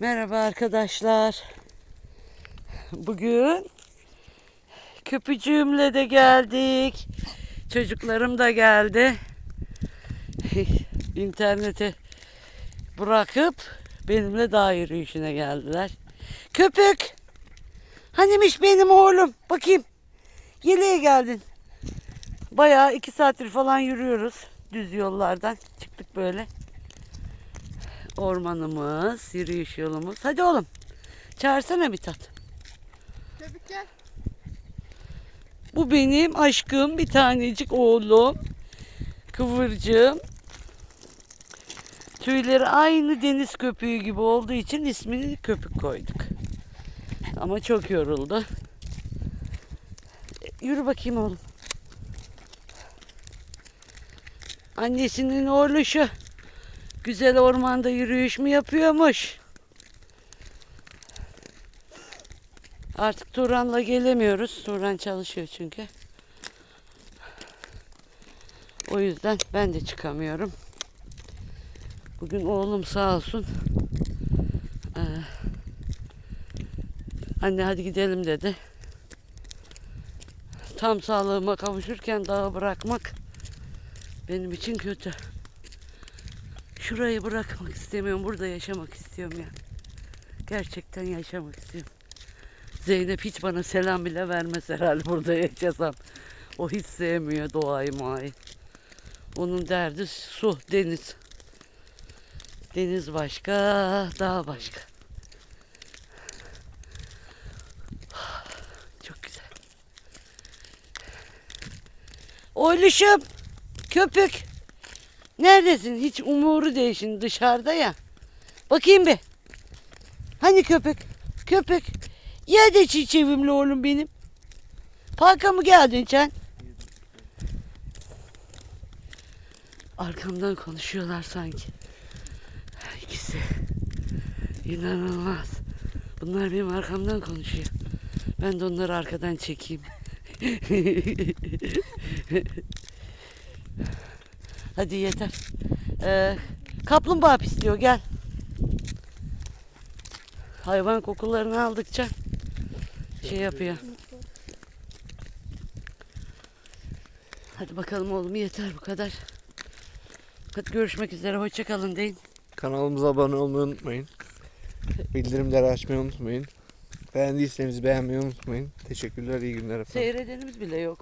Merhaba arkadaşlar. Bugün köpücüğümle de geldik. Çocuklarım da geldi. İnternete bırakıp benimle dağ yürüyüşüne geldiler. Köpük! Hanimiş benim oğlum? Bakayım. Yeleğe geldin. Bayağı iki saattir falan yürüyoruz. Düz yollardan. Çıktık böyle ormanımız, yürüyüş yolumuz. Hadi oğlum. Çağırsana Mithat. Köpük gel. Bu benim aşkım, bir tanecik oğlum. Kıvırcığım. Tüyleri aynı deniz köpüğü gibi olduğu için ismini köpük koyduk. Ama çok yoruldu. Yürü bakayım oğlum. Annesinin oğluşu. Güzel ormanda yürüyüş mü yapıyormuş? Artık Turan'la gelemiyoruz. Turan çalışıyor çünkü. O yüzden ben de çıkamıyorum. Bugün oğlum sağ olsun. Ee, anne hadi gidelim dedi. Tam sağlığıma kavuşurken dağı bırakmak benim için kötü. Şurayı bırakmak istemiyorum. Burada yaşamak istiyorum ya. Gerçekten yaşamak istiyorum. Zeynep hiç bana selam bile vermez herhalde burada yaşasam. O hiç sevmiyor doğayı muayı. Onun derdi su, deniz. Deniz başka, dağ başka. Çok güzel. Oyluşum, köpük. Neredesin? Hiç umuru değil şimdi dışarıda ya. Bakayım bir. Hani köpek? Köpek. Ye de çiçeğimle oğlum benim. Parka mı geldin sen? Arkamdan konuşuyorlar sanki. İkisi. İnanılmaz. Bunlar benim arkamdan konuşuyor. Ben de onları arkadan çekeyim. Hadi yeter. Ee, kaplumbağa pisliyor gel. Hayvan kokularını aldıkça şey yapıyor. Hadi bakalım oğlum yeter bu kadar. Hadi görüşmek üzere hoşça kalın deyin. Kanalımıza abone olmayı unutmayın. Bildirimleri açmayı unutmayın. Beğendiyseniz beğenmeyi unutmayın. Teşekkürler, iyi günler efendim. Seyredenimiz bile yok.